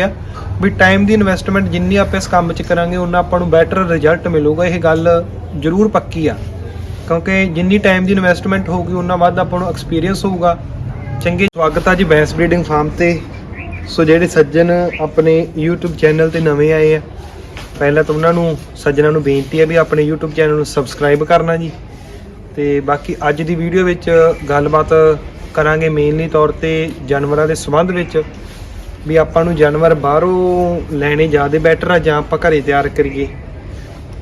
ਆ ਵੀ ਟਾਈਮ ਦੀ ਇਨਵੈਸਟਮੈਂਟ ਜਿੰਨੀ ਆਪਾਂ ਇਸ ਕੰਮ 'ਚ ਕਰਾਂਗੇ ਉਹਨਾਂ ਆਪਾਂ ਨੂੰ ਬੈਟਰ ਰਿਜ਼ਲਟ ਮਿਲੂਗਾ। ਇਹ ਗੱਲ ਜ਼ਰੂਰ ਪੱਕੀ ਆ। ਕਿਉਂਕਿ ਜਿੰਨੀ ਟਾਈਮ ਦੀ ਇਨਵੈਸਟਮੈਂਟ ਹੋਊਗੀ ਉਹਨਾਂ ਵੱਧ ਆਪਾਂ ਨੂੰ ਐਕਸਪੀਰੀਅੰਸ ਹੋਊਗਾ। ਚੰਗੇ ਸਵਾਗਤ ਆ ਜੀ ਬੈਂਸ ਬਰੀਡਿੰਗ ਫਾਰਮ ਤੇ। ਸੋ ਜਿਹੜੇ ਸੱਜਣ ਆਪਣੇ YouTube ਚੈਨਲ ਤੇ ਨਵੇਂ ਆਏ ਆ, ਪਹਿਲਾਂ ਤਾਂ ਉਹਨਾਂ ਨੂੰ ਸੱਜਣਾਂ ਨੂੰ ਬੇਨਤੀ ਹੈ ਵੀ ਆਪਣੇ YouTube ਚੈਨਲ ਨੂੰ ਸਬਸਕ੍ਰਾਈਬ ਕਰਨਾ ਜੀ। ਤੇ ਬਾਕੀ ਅੱਜ ਦੀ ਵੀਡੀਓ ਵਿੱਚ ਗੱਲਬਾਤ ਕਰਾਂਗੇ ਮੇਨਲੀ ਤੌਰ ਤੇ ਜਾਨਵਰਾਂ ਦੇ ਸੰਬੰਧ ਵਿੱਚ। ਵੀ ਆਪਾਂ ਨੂੰ ਜਾਨਵਰ ਬਾਹਰੋਂ ਲੈਣੇ ਜ਼ਿਆਦਾ ਬੈਟਰ ਆ, ਜਾਂ ਆਪਾਂ ਘਰੇ ਤਿਆਰ ਕਰੀਏ।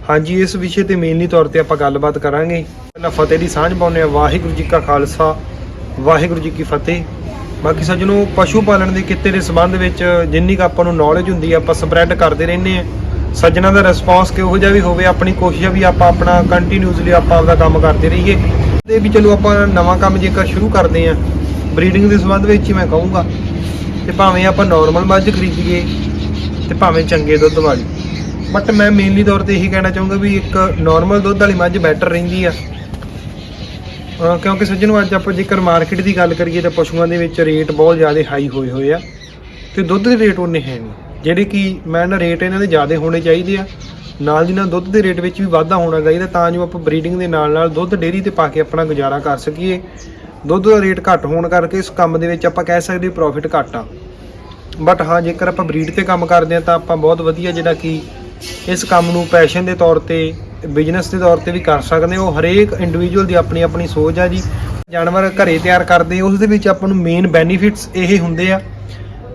ਹਾਂਜੀ, ਇਸ ਵਿਸ਼ੇ ਤੇ ਮੇਨਲੀ ਤੌਰ ਤੇ ਆਪਾਂ ਗੱਲਬਾਤ ਕਰਾਂਗੇ। ਪਹਿਲਾਂ ਫਤਿਹ ਦੀ ਸਾਂਝ ਪਾਉਂਦੇ ਆ ਵਾਹਿਗੁਰੂ ਜੀ ਕਾ ਖਾਲਸਾ, ਵਾਹਿਗੁਰੂ ਜੀ ਕੀ ਫਤਿਹ। ਬਾਕੀ ਸੱਜਣੋ, ਪਸ਼ੂ ਪਾਲਣ ਦੇ ਕਿੱਤੇ ਦੇ ਸੰਬੰਧ ਵਿੱਚ ਜਿੰਨੀ ਕੁ ਆਪਾਂ ਨੂੰ ਨੌਲੇਜ ਹੁੰਦੀ ਆ, ਆਪਾਂ ਸਪਰੈਡ ਕਰਦੇ ਰਹਿੰਦੇ ਆ ਸੱਜਣਾ ਦਾ ਰਿਸਪੌਂਸ ਕਿਹੋ ਜਿਹਾ ਵੀ ਹੋਵੇ, ਆਪਣੀ ਕੋਸ਼ਿਸ਼ ਆ ਵੀ ਆਪਾਂ ਆਪਣਾ ਕੰਟੀਨਿਊਸਲੀ ਆਪਾਂ ਆਪਦਾ ਕੰਮ ਕਰਦੇ ਰਹੀਏ। ਤੇ ਵੀ ਚਲੋ ਆਪਾਂ ਨਵਾਂ ਕੰਮ ਜੇਕਰ ਸ਼ੁਰੂ ਕਰਦੇ ਆ ਬਰੀਡਿੰਗ ਦੇ ਸੰਬੰਧ ਵਿੱਚ ਹੀ ਮੈਂ ਕਹੂੰਗਾ। ਤੇ ਭਾਵੇਂ ਆਪਾਂ ਨਾਰਮਲ ਮੱਝ ਖਰੀਦੀਏ ਤੇ ਭਾਵੇਂ ਚੰਗੇ ਦੁੱਧ ਵਾਲੀ। ਬਟ ਮੈਂ ਮੇਨਲੀ ਤੌਰ ਤੇ ਇਹੀ ਕਹਿਣਾ ਚਾਹੂੰਗਾ ਵੀ ਇੱਕ ਨਾਰਮਲ ਦੁੱਧ ਵਾਲੀ ਮੱਝ ਬੈਟਰ ਰਹਿੰਦੀ ਆ। ਅਹ ਕਿਉਂਕਿ ਸੱਜਣੋ, ਅੱਜ ਆਪਾਂ ਜੇਕਰ ਮਾਰਕੀਟ ਦੀ ਗੱਲ ਕਰੀਏ ਤਾਂ ਪਸ਼ੂਆਂ ਦੇ ਵਿੱਚ ਰੇਟ ਬਹੁਤ ਜ਼ਿਆਦਾ ਹਾਈ ਹੋਏ ਹੋਏ ਆ ਤੇ ਦੁੱਧ ਦੇ ਰੇਟ ਉਹਨੇ ਹੈ ਨਹੀਂ। ਜਿਹੜੇ ਕਿ ਮੈਂ ਨਾ ਰੇਟ ਇਹਨਾਂ ਦੇ ਜ਼ਿਆਦਾ ਹੋਣੇ ਚਾਹੀਦੇ ਆ, ਨਾਲ ਦੀ ਨਾਲ ਦੁੱਧ ਦੇ ਰੇਟ ਵਿੱਚ ਵੀ ਵਾਧਾ ਹੋਣਾ ਚਾਹੀਦਾ ਤਾਂ ਜੋ ਆਪਾਂ ਬਰੀਡਿੰਗ ਦੇ ਨਾਲ ਨਾਲ ਦੁੱਧ ਡੇਅਰੀ ਤੇ ਪਾ ਕੇ ਆਪਣਾ ਗੁਜ਼ਾਰਾ ਕਰ ਸਕੀਏ। ਦੁੱਧ ਦਾ ਰੇਟ ਘੱਟ ਹੋਣ ਕਰਕੇ ਇਸ ਕੰਮ ਦੇ ਵਿੱਚ ਆਪਾਂ ਕਹਿ ਸਕਦੇ ਪ੍ਰੋਫਿਟ ਘੱਟ ਆ। ਬਟ ਹਾਂ, ਜੇਕਰ ਆਪਾਂ ਬਰੀਡ ਤੇ ਕੰਮ ਕਰਦੇ ਆ ਤਾਂ ਆਪਾਂ ਬਹੁਤ ਵਧੀਆ ਜਿਹੜਾ ਕਿ ਇਸ ਕੰਮ ਨੂੰ ਪੈਸ਼ਨ ਦੇ ਤੌਰ ਤੇ ਬਿਜ਼ਨਸ ਦੇ ਤੌਰ ਤੇ ਵੀ ਕਰ ਸਕਦੇ ਹੋ। ਹਰੇਕ ਇੰਡੀਵਿਜੂਅਲ ਦੀ ਆਪਣੀ ਆਪਣੀ ਸੋਚ ਆ ਜੀ। ਜਾਨਵਰ ਘਰੇ ਤਿਆਰ ਕਰਦੇ ਉਸ ਦੇ ਵਿੱਚ ਆਪਾਂ ਨੂੰ ਮੇਨ ਬੈਨੀਫਿਟਸ ਇਹ ਹੁੰਦੇ ਆ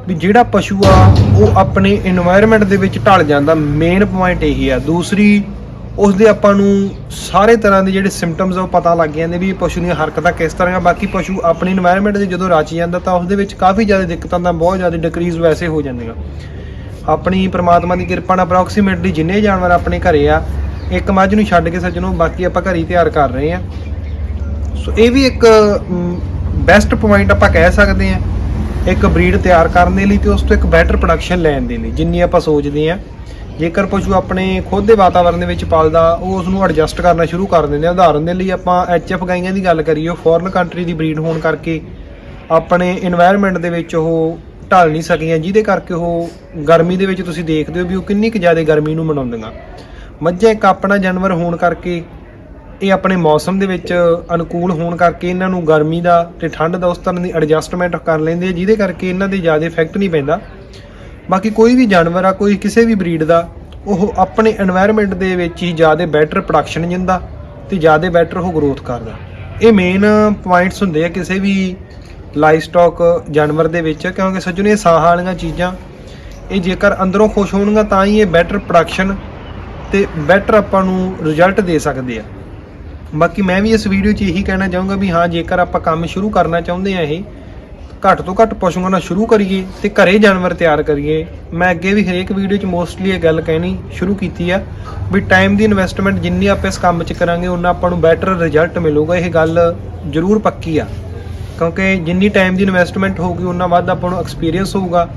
ਵੀ ਜਿਹੜਾ ਪਸ਼ੂ ਆ, ਉਹ ਆਪਣੇ এনवायरमेंट ਦੇ ਵਿੱਚ ਢਲ ਜਾਂਦਾ। ਮੇਨ ਪੁਆਇੰਟ ਇਹੀ ਆ। ਦੂਸਰੀ ਉਸ ਦੇ ਆਪਾਂ ਨੂੰ ਸਾਰੇ ਤਰ੍ਹਾਂ ਦੇ ਜਿਹੜੇ ਸਿੰਪਟਮਸ ਆ ਉਹ ਪਤਾ ਲੱਗ ਜਾਂਦੇ ਵੀ ਪਸ਼ੂ ਦੀਆਂ ਹਰਕਤਾਂ ਕਿਸ ਤਰ੍ਹਾਂ ਆ, ਬਾਕੀ ਪਸ਼ੂ ਆਪਣੀ এনवायरमेंट ਦੇ ਜਦੋਂ ਰਚ ਜਾਂਦਾ ਤਾਂ ਉਸ ਦੇ ਵਿੱਚ ਕਾਫੀ ਜ਼ਿਆਦਾ ਦਿੱਕਤਾਂ ਦਾ ਬਹੁਤ ਜ਼ਿਆਦਾ ਡਿਕਰੀਜ਼ ਵੈਸੇ ਹੋ ਜਾਂਦੀਆਂ। ਆਪਣੀ ਪਰਮਾਤਮਾ ਦੀ ਕਿਰਪਾ ਨਾਲ ਅਪਰੋਕਸੀਮੇਟਲੀ ਜਿੰਨੇ ਜਾਨਵਰ ਆਪਣੇ ਘਰੇ ਆ, ਇੱਕ ਮੱਝ ਨੂੰ ਛੱਡ ਕੇ ਸੱਜਣੋ, ਬਾਕੀ ਆਪਾਂ ਘਰੀ ਤਿਆਰ ਕਰ ਰਹੇ ਆ। ਸੋ ਇਹ ਵੀ ਇੱਕ ਬੈਸਟ ਪੁਆਇੰਟ ਆਪਾਂ ਕਹਿ ਸਕਦੇ ਆ, ਇੱਕ ਬਰੀਡ ਤਿਆਰ ਕਰਨ ਦੇ ਲਈ ਤੇ ਉਸ ਤੋਂ ਇੱਕ ਬੈਟਰ ਪ੍ਰੋਡਕਸ਼ਨ ਲੈਣ ਦੇ ਲਈ, ਜਿੰਨੀ ਆਪਾਂ ਸੋਚਦੇ ਆ। ਜੇਕਰ ਪਸ਼ੂ ਆਪਣੇ ਖੁਦ ਦੇ ਵਾਤਾਵਰਨ ਦੇ ਵਿੱਚ ਪਾਲਦਾ, ਉਹ ਉਸ ਨੂੰ ਐਡਜਸਟ ਕਰਨਾ ਸ਼ੁਰੂ ਕਰ ਦਿੰਦੇ ਆ। ਉਦਾਹਰਨ ਦੇ ਲਈ ਆਪਾਂ ਐਚਐਫ ਗਾਈਆਂ ਦੀ ਗੱਲ ਕਰੀਏ ਫੋਰਨ ਕੰਟਰੀ ਦੀ ਬਰੀਡ ਹੋਣ ਕਰਕੇ ਆਪਣੇ এনवायरमेंट ਦੇ ਵਿੱਚ ਉਹ ਢਲ ਨਹੀਂ ਸਕੀਆਂ, ਜਿਹਦੇ ਕਰਕੇ ਉਹ ਗਰਮੀ ਦੇ ਵਿੱਚ ਤੁਸੀਂ ਦੇਖਦੇ ਹੋ ਵੀ ਉਹ ਕਿੰਨੀ ਕੁ ਜ਼ਿਆਦਾ ਗਰਮੀ ਨੂੰ ਮਨਾਉਂਦੀਆਂ। ਮੱਝਾਂ ਇੱਕ ਆਪਣਾ ਜਾਨਵਰ ਹੋਣ ਕਰਕੇ, ਇਹ ਆਪਣੇ ਮੌਸਮ ਦੇ ਵਿੱਚ ਅਨੁਕੂਲ ਹੋਣ ਕਰਕੇ ਇਹਨਾਂ ਨੂੰ ਗਰਮੀ ਦਾ ਤੇ ਠੰਡ ਦਾ ਉਸ ਤਰ੍ਹਾਂ ਦੀ ਐਡਜਸਟਮੈਂਟ ਕਰ ਲੈਂਦੇ ਆ, ਜਿਹਦੇ ਕਰਕੇ ਇਹਨਾਂ ਦੇ ਜ਼ਿਆਦਾ ਇਫੈਕਟ ਨਹੀਂ ਪੈਂਦਾ। ਬਾਕੀ ਕੋਈ ਵੀ ਜਾਨਵਰ ਆ, ਕੋਈ ਕਿਸੇ ਵੀ ਬਰੀਡ ਦਾ, ਉਹ ਆਪਣੇ এনवायरमेंट ਦੇ ਵਿੱਚ ਹੀ ਜ਼ਿਆਦਾ ਬੈਟਰ ਪ੍ਰੋਡਕਸ਼ਨ ਜਿੰਦਾ ਤੇ ਜ਼ਿਆਦਾ ਬੈਟਰ ਉਹ ਗਰੋਥ ਕਰਦਾ। ਇਹ ਮੇਨ ਪੁਆਇੰਟਸ ਹੁੰਦੇ ਆ ਕਿਸੇ ਵੀ ਲਾਈਫ ਸਟਾਕ ਜਾਨਵਰ ਦੇ ਵਿੱਚ, ਕਿਉਂਕਿ ਸੱਜਣ ਇਹ ਸਾਹ ਵਾਲੀਆਂ ਚੀਜ਼ਾਂ, ਇਹ ਜੇਕਰ ਅੰਦਰੋਂ ਖੁਸ਼ ਹੋਣਗੀਆਂ ਤਾਂ ਹੀ ਇਹ ਬੈਟਰ ਪ੍ਰੋਡਕਸ਼ਨ ਤੇ ਬੈਟਰ ਆਪਾਂ ਨੂੰ ਰਿਜ਼ਲਟ ਦੇ ਸਕਦੇ ਆ। ਬਾਕੀ ਮੈਂ ਵੀ ਇਸ ਵੀਡੀਓ 'ਚ ਇਹੀ ਕਹਿਣਾ ਚਾਹੂੰਗਾ ਵੀ ਹਾਂ, ਜੇਕਰ ਆਪਾਂ ਕੰਮ ਸ਼ੁਰੂ ਕਰਨਾ ਚਾਹੁੰਦੇ ਆ ਇਹ ਘੱਟ ਤੋਂ ਘੱਟ ਪਸ਼ੂਆਂ ਨਾਲ ਸ਼ੁਰੂ ਕਰੀਏ ਤੇ ਘਰੇ ਜਾਨਵਰ ਤਿਆਰ ਕਰੀਏ। ਮੈਂ ਅੱਗੇ ਵੀ ਹਰੇਕ ਵੀਡੀਓ 'ਚ ਮੋਸਟਲੀ ਇਹ ਗੱਲ ਕਹਿਣੀ ਸ਼ੁਰੂ ਕੀਤੀ ਆ ਵੀ ਟਾਈਮ ਦੀ ਇਨਵੈਸਟਮੈਂਟ ਜਿੰਨੀ ਆਪਾਂ ਇਸ ਕੰਮ 'ਚ ਕਰਾਂਗੇ ਉਨਾ ਆਪਾਂ ਨੂੰ ਬੈਟਰ ਰਿਜ਼ਲਟ ਮਿਲੂਗਾ। ਇਹ ਗੱਲ ਜ਼ਰੂਰ ਪੱਕੀ ਆ। ਕਿਉਂਕਿ ਜਿੰਨੀ ਟਾਈਮ ਦੀ ਇਨਵੈਸਟਮੈਂਟ ਹੋਊਗੀ ਉਹਨਾਂ ਵੱਧ ਆਪਾਂ ਨੂੰ ਐਕਸਪੀਰੀਅੰਸ ਹੋਊਗਾ।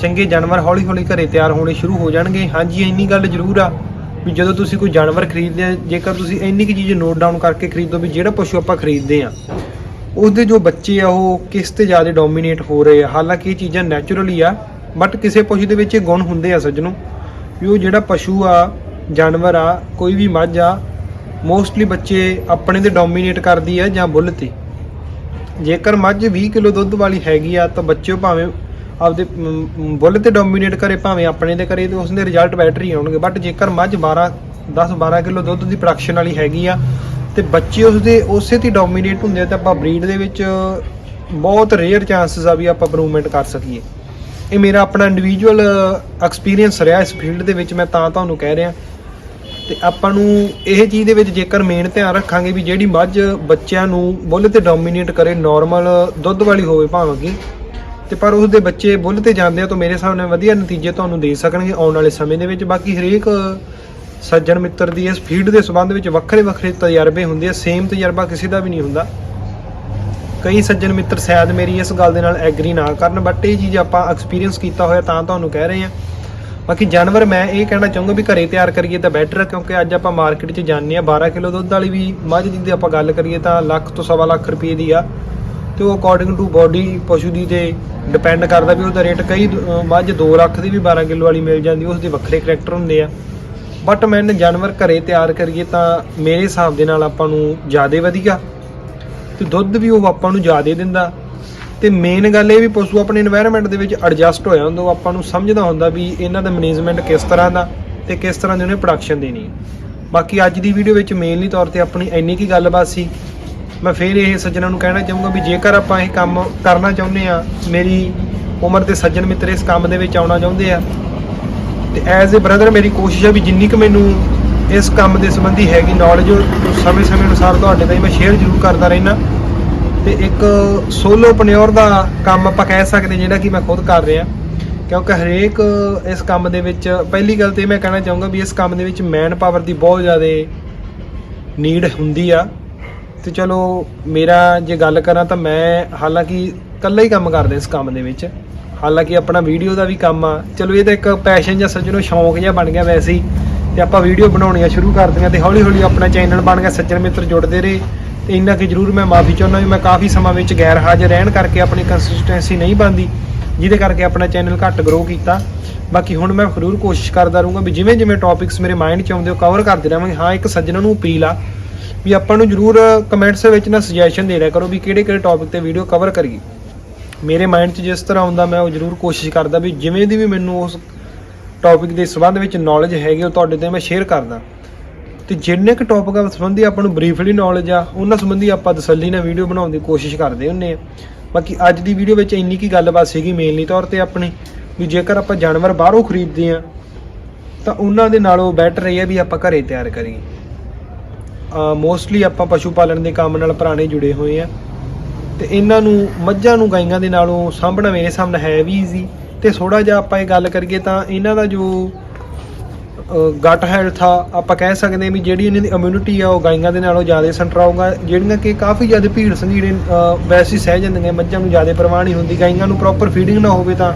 ਚੰਗੇ ਜਾਨਵਰ ਹੌਲੀ ਹੌਲੀ ਘਰੇ ਤਿਆਰ ਹੋਣੇ ਸ਼ੁਰੂ ਹੋ ਜਾਣਗੇ। ਹਾਂਜੀ, ਇੰਨੀ ਗੱਲ ਜ਼ਰੂਰ ਆ ਵੀ ਜਦੋਂ ਤੁਸੀਂ ਕੋਈ ਜਾਨਵਰ ਖਰੀਦਦੇ ਆ, ਜੇਕਰ ਤੁਸੀਂ ਇੰਨੀ ਕੀ ਚੀਜ਼ ਨੋਟ ਡਾਊਨ ਕਰਕੇ ਖਰੀਦੋ ਵੀ ਜਿਹੜਾ ਪਸ਼ੂ ਆਪਾਂ ਖਰੀਦਦੇ ਆ ਉਸਦੇ ਜੋ ਬੱਚੇ ਆ, ਉਹ ਕਿਸ ਤੇ ਜ਼ਿਆਦਾ ਡੋਮੀਨੇਟ ਹੋ ਰਹੇ ਆ? ਹਾਲਾਂਕਿ ਇਹ ਚੀਜ਼ਾਂ ਨੈਚੁਰਲੀ ਆ ਬਟ ਕਿਸੇ ਪਸ਼ੂ ਦੇ ਵਿੱਚ ਇਹ ਗੁਣ ਹੁੰਦੇ ਆ ਸੱਜਣੋ। ਵੀ ਉਹ ਜਿਹੜਾ ਪਸ਼ੂ ਆ, ਜਾਨਵਰ ਆ, ਕੋਈ ਵੀ ਮੱਝ ਆ ਮੋਸਟਲੀ ਬੱਚੇ ਆਪਣੇ ਤੇ ਡੋਮੀਨੇਟ ਕਰਦੀ ਆ ਜਾਂ ਬੁੱਲ ਤੇ। ਜੇਕਰ ਮੱਝ 20 ਕਿਲੋ ਦੁੱਧ ਵਾਲੀ ਹੈਗੀ ਆ, ਤਾਂ ਬੱਚੇ ਉਹ ਭਾਵੇਂ ਆਪਦੇ ਬੁੱਲ ਤੇ ਡੋਮੀਨੇਟ ਕਰੇ, ਭਾਵੇਂ ਆਪਣੇ ਤੇ ਕਰੇ, ਤੇ ਉਸ ਦੇ ਰਿਜ਼ਲਟ ਬੈਟਰ ਹੀ ਆਉਣਗੇ। ਬਟ ਜੇਕਰ ਮੱਝ 12 10 12 ਕਿਲੋ ਦੁੱਧ ਦੀ ਪ੍ਰੋਡਕਸ਼ਨ ਵਾਲੀ ਹੈਗੀ ਆ ਤੇ ਬੱਚੇ ਉਸ ਦੇ ਉਸੇ ਤੇ ਡੋਮੀਨੇਟ ਹੁੰਦੇ ਆ ਤਾਂ ਆਪਾਂ ਬਰੀਡ ਦੇ ਵਿੱਚ ਬਹੁਤ ਰੇਅਰ ਚਾਂਸਸ ਆ ਵੀ ਆਪਾਂ ਇੰਪਰੂਵਮੈਂਟ ਕਰ ਸਕੀਏ। ਇਹ ਮੇਰਾ ਆਪਣਾ ਇੰਡੀਵਿਜੂਅਲ ਐਕਸਪੀਰੀਅੰਸ ਰਿਹਾ ਇਸ ਫੀਲਡ ਦੇ ਵਿੱਚ, ਮੈਂ ਤਾਂ ਤੁਹਾਨੂੰ ਕਹਿ ਰਿਹਾ। ਤੇ ਆਪਾਂ ਨੂੰ ਇਹ ਚੀਜ਼ ਦੇ ਵਿੱਚ ਜੇਕਰ ਮੇਨ ਧਿਆਨ ਰੱਖਾਂਗੇ ਵੀ ਜਿਹੜੀ ਮੱਝ ਬੱਚਿਆਂ ਨੂੰ ਬੁੱਲ ਤੇ ਡੋਮੀਨੇਟ ਕਰੇ ਨਾਰਮਲ ਦੁੱਧ ਵਾਲੀ ਹੋਵੇ ਭਾਵੇਂ ਕਿ ਤੇ ਪਰ ਉਸ ਦੇ ਬੱਚੇ ਬੁੱਲ ਤੇ ਜਾਂਦੇ ਆ ਤਾਂ ਮੇਰੇ ਹਿਸਾਬ ਨਾਲ ਵਧੀਆ ਨਤੀਜੇ ਤੁਹਾਨੂੰ ਦੇ ਸਕਣਗੇ ਆਉਣ ਵਾਲੇ ਸਮੇਂ ਦੇ ਵਿੱਚ। ਬਾਕੀ ਹਰੇਕ ਸੱਜਣ ਮਿੱਤਰ ਦੀ ਇਸ ਫੀਲਡ ਦੇ ਸੰਬੰਧ ਵਿੱਚ ਵੱਖਰੇ ਵੱਖਰੇ ਤਜਰਬੇ ਹੁੰਦੇ ਆ ਸੇਮ ਤਜਰਬਾ ਕਿਸੇ ਦਾ ਵੀ ਨਹੀਂ ਹੁੰਦਾ। ਕਈ ਸੱਜਣ ਮਿੱਤਰ ਸ਼ਾਇਦ ਮੇਰੀ ਇਸ ਗੱਲ ਦੇ ਨਾਲ ਐਗਰੀ ਨਾ ਕਰਨ ਬਟ ਇਹ ਚੀਜ਼ ਆਪਾਂ ਐਕਸਪੀਰੀਅੰਸ ਕੀਤਾ ਹੋਇਆ ਤਾਂ ਤੁਹਾਨੂੰ ਕਹਿ ਰਹੇ ਹਾਂ। ਬਾਕੀ ਜਾਨਵਰ ਮੈਂ ਇਹ ਕਹਿਣਾ ਚਾਹੂੰਗਾ ਵੀ ਘਰੇ ਤਿਆਰ ਕਰੀਏ ਤਾਂ ਬੈਟਰ ਹੈ ਕਿਉਂਕਿ ਅੱਜ ਆਪਾਂ ਮਾਰਕੀਟ 'ਚ ਜਾਂਦੇ ਆ 12 ਕਿਲੋ ਦੁੱਧ ਵਾਲੀ ਵੀ ਮੱਝ ਦੀ ਆਪਾਂ ਗੱਲ ਕਰੀਏ ਤਾਂ ਲੱਖ ਤੋਂ ਸਵਾ ਲੱਖ ਰੁਪਏ ਦੀ ਆ। ਤੇ ਉਹ ਅਕੋਰਡਿੰਗ ਟੂ ਬਾਡੀ ਪਸ਼ੂ ਦੀ ਤੇ ਡਿਪੈਂਡ ਕਰਦਾ ਵੀ ਉਹਦਾ ਰੇਟ ਕਈ ਅਹ, ਮੱਝ 2 ਲੱਖ ਦੀ ਵੀ 12 ਕਿਲੋ ਵਾਲੀ ਮਿਲ ਜਾਂਦੀ ਉਸ ਦੇ ਵੱਖਰੇ ਕਰੈਕਟਰ ਹੁੰਦੇ ਆ। ਬਟ ਮੈਨ ਜਾਨਵਰ ਘਰੇ ਤਿਆਰ ਕਰੀਏ ਤਾਂ ਮੇਰੇ ਹਿਸਾਬ ਦੇ ਨਾਲ ਆਪਾਂ ਨੂੰ ਜ਼ਿਆਦਾ ਵਧੀਆ। ਤੇ ਦੁੱਧ ਵੀ ਉਹ ਆਪਾਂ ਨੂੰ ਜ਼ਿਆਦਾ ਦਿੰਦਾ। ਤੇ ਮੇਨ ਗੱਲ ਇਹ ਵੀ ਪਸ਼ੂ ਆਪਣੇ এনवायरमेंट ਦੇ ਵਿੱਚ ਐਡਜਸਟ ਹੋਇਆ ਹੁੰਦਾ, ਉਹ ਆਪਾਂ ਨੂੰ ਸਮਝਦਾ ਹੁੰਦਾ ਵੀ ਇਹਨਾਂ ਦਾ ਮੈਨੇਜਮੈਂਟ ਕਿਸ ਤਰ੍ਹਾਂ ਦਾ ਤੇ ਕਿਸ ਤਰ੍ਹਾਂ ਦੀ ਉਹਨੇ ਪ੍ਰੋਡਕਸ਼ਨ ਦੇਣੀ ਬਾਕੀ ਅੱਜ ਦੀ ਵੀਡੀਓ ਵਿੱਚ ਮੇਨਲੀ ਤੌਰ ਤੇ ਆਪਣੀ ਇੰਨੀ ਕੀ ਗੱਲਬਾਤ ਸੀ। ਮੈਂ ਫੇਰ ਇਹ ਸੱਜਣਾਂ ਨੂੰ ਕਹਿਣਾ ਚਾਹੂੰਗਾ ਵੀ ਜੇਕਰ ਆਪਾਂ ਇਹ ਕੰਮ ਕਰਨਾ ਚਾਹੁੰਦੇ ਆ ਮੇਰੀ ਉਮਰ ਦੇ ਸੱਜਣ ਮਿੱਤਰ ਇਸ ਕੰਮ ਦੇ ਵਿੱਚ ਆਉਣਾ ਚਾਹੁੰਦੇ ਆ ਤੇ ਐਜ਼ ਅ ਬ੍ਰਦਰ ਮੇਰੀ ਕੋਸ਼ਿਸ਼ ਹੈ ਵੀ ਜਿੰਨੀ ਕੁ ਮੈਨੂੰ ਇਸ ਕੰਮ ਦੇ ਸੰਬੰਧੀ ਹੈਗੀ ਨੌਲੇਜ ਸਮੇਂ-ਸਮੇਂ ਅਨੁਸਾਰ ਤੁਹਾਡੇ ਤਾਈਂ ਮੈਂ ਸ਼ੇਅਰ ਜ਼ਰੂਰ ਕਰਦਾ ਰਹਿਣਾ ਤੇ ਇੱਕ ਸੋਲੋਪਨਿਓਰ ਦਾ ਕੰਮ ਆਪਾਂ ਕਹਿ ਸਕਦੇ ਜਿਹੜਾ ਕਿ ਮੈਂ ਖੁਦ ਕਰ ਰਿਹਾ। ਕਿਉਂਕਿ ਹਰੇਕ ਇਸ ਕੰਮ ਦੇ ਵਿੱਚ, ਪਹਿਲੀ ਗੱਲ ਤੇ ਇਹ ਮੈਂ ਕਹਿਣਾ ਚਾਹੂੰਗਾ ਵੀ ਇਸ ਕੰਮ ਦੇ ਵਿੱਚ ਮੈਨ ਪਾਵਰ ਦੀ ਬਹੁਤ ਜ਼ਿਆਦਾ ਨੀਡ ਹੁੰਦੀ ਆ। ਤੇ ਚਲੋ ਮੇਰਾ ਜੇ ਗੱਲ ਕਰਾਂ ਤਾਂ ਮੈਂ ਹਾਲਾਂਕਿ ਇਕੱਲਾ ਹੀ ਕੰਮ ਕਰਦਾ ਇਸ ਕੰਮ ਦੇ ਵਿੱਚ। ਹਾਲਾਂਕਿ ਆਪਣਾ ਵੀਡੀਓ ਦਾ ਵੀ ਕੰਮ ਆ। ਚਲੋ, ਇਹ ਤਾਂ ਇੱਕ ਪੈਸ਼ਨ ਜਾਂ ਸੱਜਣੋ ਸ਼ੌਂਕ ਜਿਹਾ ਬਣ ਗਿਆ ਵੈਸੇ ਹੀ। ਤੇ ਆਪਾਂ ਵੀਡੀਓ ਬਣਾਉਣੀਆਂ ਸ਼ੁਰੂ ਕਰ ਦਿੱਤੀਆਂ ਤੇ ਹੌਲੀ ਹੌਲੀ ਆਪਣਾ ਚੈਨਲ ਬਣ ਗਿਆ, ਸੱਜਣ ਮਿੱਤਰ ਜੁੜਦੇ ਰਹੇ। ਤੇ ਇੰਨਾ ਕਿ ਜ਼ਰੂਰ ਮੈਂ ਮਾਫੀ ਚਾਹੁੰਦਾ ਵੀ ਮੈਂ ਕਾਫੀ ਸਮਾਂ ਵਿੱਚ ਗੈਰ ਹਾਜ਼ਰ ਰਹਿਣ ਕਰਕੇ ਆਪਣੀ ਕੰਸਿਸਟੈਂਸੀ ਨਹੀਂ ਬਣਦੀ, ਜਿਹਦੇ ਕਰਕੇ ਆਪਣਾ ਚੈਨਲ ਘੱਟ ਗਰੋ ਕੀਤਾ। ਬਾਕੀ ਹੁਣ ਮੈਂ ਜ਼ਰੂਰ ਕੋਸ਼ਿਸ਼ ਕਰਦਾ ਰਹੂੰਗਾ ਵੀ ਜਿਵੇਂ ਜਿਵੇਂ ਟੌਪਿਕਸ ਮੇਰੇ ਮਾਈਂਡ 'ਚ ਆਉਂਦੇ ਉਹ ਕਵਰ ਕਰਦੇ ਰਹਾਂਗੇ। ਹਾਂ, ਇੱਕ ਸੱਜਣਾ ਨੂੰ ਅਪੀਲ ਆ ਵੀ ਆਪਾਂ ਨੂੰ ਜ਼ਰੂਰ ਕਮੈਂਟਸ ਵਿੱਚ ਨਾ ਸੁਜੈਸ਼ਨ ਦੇ ਦਿਆ ਕਰੋ ਵੀ ਕਿਹੜੇ ਕਿਹੜੇ ਟੌਪਿਕ ਤੇ ਵੀਡੀਓ ਕਵਰ ਕਰੀਏ। ਮੇਰੇ ਮਾਈਂਡ 'ਚ ਜਿਸ ਤਰ੍ਹਾਂ ਆਉਂਦਾ ਮੈਂ ਉਹ ਜ਼ਰੂਰ ਕੋਸ਼ਿਸ਼ ਕਰਦਾ ਵੀ ਜਿਵੇਂ ਦੀ ਵੀ ਮੈਨੂੰ ਉਸ ਟੌਪਿਕ ਦੇ ਸੰਬੰਧ ਵਿੱਚ ਨੌਲੇਜ ਹੈਗੀ, ਉਹ ਤੁਹਾਡੇ ਤੇ ਮੈਂ ਸ਼ੇਅਰ ਕਰਦਾ। ਤੇ ਜਿੰਨੇ ਕੁ ਟੌਪਿਕ ਸੰਬੰਧੀ ਆਪਾਂ ਨੂੰ ਬਰੀਫਲੀ ਨੌਲੇਜ ਆ, ਉਹਨਾਂ ਸੰਬੰਧੀ ਆਪਾਂ ਤਸੱਲੀ ਨਾਲ ਵੀਡੀਓ ਬਣਾਉਣ ਦੀ ਕੋਸ਼ਿਸ਼ ਕਰਦੇ ਹੁੰਨੇ ਆ। ਬਾਕੀ ਅੱਜ ਦੀ ਵੀਡੀਓ ਵਿੱਚ ਇੰਨੀ ਕੀ ਗੱਲਬਾਤ ਸੀਗੀ ਮੇਨਲੀ ਤੌਰ ਤੇ ਆਪਣੀ, ਵੀ ਜੇਕਰ ਆਪਾਂ ਜਾਨਵਰ ਬਾਹਰੋਂ ਖਰੀਦਦੇ ਆ, ਤਾਂ ਉਹਨਾਂ ਦੇ ਨਾਲੋਂ ਬੈਟਰ ਇਹ ਹੈ ਵੀ ਆਪਾਂ ਘਰੇ ਤਿਆਰ ਕਰੀਏ। ਮੋਸਟਲੀ ਆਪਾਂ ਪਸ਼ੂ ਪਾਲਣ ਦੇ ਕੰਮ ਨਾਲ ਪੁਰਾਣੇ ਜੁੜੇ ਹੋਏ ਆ। ਤੇ ਇਹਨਾਂ ਨੂੰ ਮੱਝਾਂ ਨੂੰ ਗਾਈਆਂ ਦੇ ਨਾਲੋਂ ਸਾਂਭਣਾ ਮੇਰੇ ਸਾਹਮਣੇ ਹੈ ਵੀ ਈਜ਼ੀ ਤੇ ਥੋੜਾ ਜਿਹਾ ਆਪਾਂ ਇਹ ਗੱਲ ਕਰੀਏ ਤਾਂ ਇਹਨਾਂ ਦਾ ਜੋ ਗਟ ਹੈਲਥ ਆ, ਆਪਾਂ ਕਹਿ ਸਕਦੇ ਹਾਂ ਵੀ ਜਿਹੜੀ ਇਹਨਾਂ ਦੀ ਇਮਿਊਨਿਟੀ ਆ, ਉਹ ਗਾਈਆਂ ਦੇ ਨਾਲੋਂ ਜ਼ਿਆਦਾ ਸਟਰੋਂਗ ਜਿਹੜੀਆਂ ਕਿ ਕਾਫੀ ਜ਼ਿਆਦਾ ਭੀੜ ਸੰਘੀੜੇ ਵੈਸੇ ਸਹਿ ਜਾਂਦੀਆਂ, ਮੱਝਾਂ ਨੂੰ ਜ਼ਿਆਦਾ ਪਰਵਾਹ ਨਹੀਂ ਹੁੰਦੀ, ਗਾਈਆਂ ਨੂੰ ਪ੍ਰੋਪਰ ਫੀਡਿੰਗ ਨਾ ਹੋਵੇ ਤਾਂ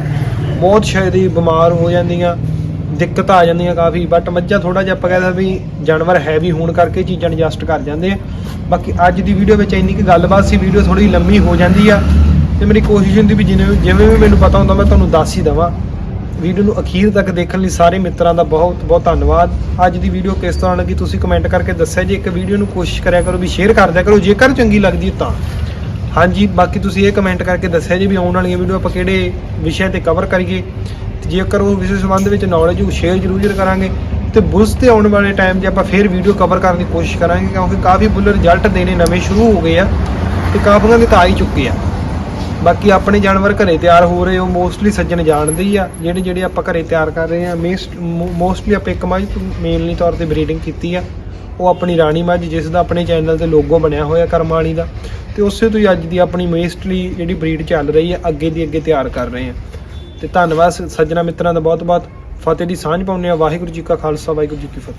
ਬਹੁਤ ਸ਼ਾਇਦ ਹੀ ਬਿਮਾਰ ਹੋ ਜਾਂਦੀਆਂ। ਦਿੱਕਤ ਆ ਜਾਂਦੀਆਂ ਕਾਫੀ ਬਟ ਮੱਝਾਂ ਥੋੜਾ ਜਿਹਾ ਆਪਾਂ ਕਹਿੰਦਾ ਵੀ ਜਾਨਵਰ ਹੈਵੀ ਹੋਣ ਕਰਕੇ ਚੀਜ਼ਾਂ ਐਡਜਸਟ ਕਰ ਜਾਂਦੇ ਆ। ਬਾਕੀ ਅੱਜ ਦੀ ਵੀਡੀਓ ਵਿੱਚ ਇੰਨੀ ਕੁ ਗੱਲਬਾਤ ਸੀ ਵੀਡੀਓ ਥੋੜੀ ਲੰਮੀ ਹੋ ਜਾਂਦੀ ਆ। ਤੇ ਮੇਰੀ ਕੋਸ਼ਿਸ਼ ਹੁੰਦੀ ਵੀ ਜਿਵੇਂ ਜਿਵੇਂ ਵੀ ਮੈਨੂੰ ਪਤਾ ਹੁੰਦਾ, ਮੈਂ ਤੁਹਾਨੂੰ ਦੱਸ ਹੀ ਦਵਾਂ। ਵੀਡੀਓ ਨੂੰ ਅਖੀਰ ਤੱਕ ਦੇਖਣ ਲਈ ਸਾਰੇ ਮਿੱਤਰਾਂ ਦਾ ਬਹੁਤ ਬਹੁਤ ਧੰਨਵਾਦ। ਅੱਜ ਦੀ ਵੀਡੀਓ ਕਿਸ ਤਰ੍ਹਾਂ ਲੱਗੀ, ਤੁਸੀਂ ਕਮੈਂਟ ਕਰਕੇ ਦੱਸਿਆ ਜੀ ਇੱਕ ਵੀਡੀਓ ਨੂੰ ਕੋਸ਼ਿਸ਼ ਕਰਿਆ ਕਰੋ ਵੀ ਸ਼ੇਅਰ ਕਰ ਦਿਆ ਕਰੋ, ਜੇਕਰ ਚੰਗੀ ਲੱਗਦੀ ਤਾਂ। ਹਾਂਜੀ, ਬਾਕੀ ਤੁਸੀਂ ਇਹ ਕਮੈਂਟ ਕਰਕੇ ਦੱਸਿਆ ਜੀ ਵੀ ਆਉਣ ਵਾਲੀਆਂ ਵੀਡੀਓ ਆਪਾਂ ਕਿਹੜੇ ਵਿਸ਼ਿਆਂ ਤੇ ਕਵਰ ਕਰੀਏ। ਜੇਕਰ ਉਹ ਵਿਸ਼ੇ ਸੰਬੰਧ ਵਿੱਚ ਨੌਲੇਜ ਉਹ ਸ਼ੇਅਰ ਜ਼ਰੂਰ ਕਰਾਂਗੇ ਤੇ ਬੁਲਸ ਤੇ ਆਉਣ ਵਾਲੇ ਟਾਈਮ 'ਚ ਆਪਾਂ ਫੇਰ ਵੀਡੀਓ ਕਵਰ ਕਰਨ ਦੀ ਕੋਸ਼ਿਸ਼ ਕਰਾਂਗੇ ਕਿਉਂਕਿ ਕਾਫੀ ਬੁੱਲ ਰਿਜ਼ਲਟ ਦੇਣੇ ਨਵੇਂ ਸ਼ੁਰੂ ਹੋ ਗਏ ਆ ਤੇ ਕਾਫੀਆਂ ਦੇ ਤਾਂ ਆ ਹੀ ਚੁੱਕੇ ਆ। ਬਾਕੀ ਆਪਣੇ ਜਾਨਵਰ ਘਰੇ ਤਿਆਰ ਹੋ ਰਹੇ ਹੋ ਮੋਸਟਲੀ ਸੱਜਣ ਜਾਣਦੇ ਹੀ ਆ। ਜਿਹੜੇ ਜਿਹੜੇ ਆਪਾਂ ਘਰੇ ਤਿਆਰ ਕਰ ਰਹੇ ਆ ਮੋਸਟਲੀ ਆਪਾਂ ਇੱਕ ਮੱਝ ਮੇਨਲੀ ਤੌਰ ਤੇ ਬਰੀਡਿੰਗ ਕੀਤੀ ਆ। ਉਹ ਆਪਣੀ ਰਾਣੀ ਮੱਝ, ਜਿਸ ਦਾ ਆਪਣੇ ਚੈਨਲ ਤੇ ਲੋਗੋ ਬਣਿਆ ਹੋਇਆ ਕਰਮਾਲੀ ਦਾ। ਤੇ ਉਸੇ ਤੋਂ ਹੀ ਅੱਜ ਦੀ ਆਪਣੀ ਮੇਸਟਲੀ ਜਿਹੜੀ ਬਰੀਡ ਚੱਲ ਰਹੀ ਆ, ਅੱਗੇ ਦੀ ਅੱਗੇ ਤਿਆਰ ਕਰ ਰਹੇ ਹਾਂ ਤੇ ਧੰਨਵਾਦ ਸ- ਸੱਜਣਾ ਮਿੱਤਰਾਂ ਦਾ ਬਹੁਤ ਬਹੁਤ ਫਤਿਹ ਦੀ ਸਾਂਝ ਪਾਉਂਦੇ ਆ ਵਾਹਿਗੁਰੂ ਜੀ ਕਾ ਖਾਲਸਾ, ਵਾਹਿਗੁਰੂ ਜੀ ਕੀ ਫਤਿਹ।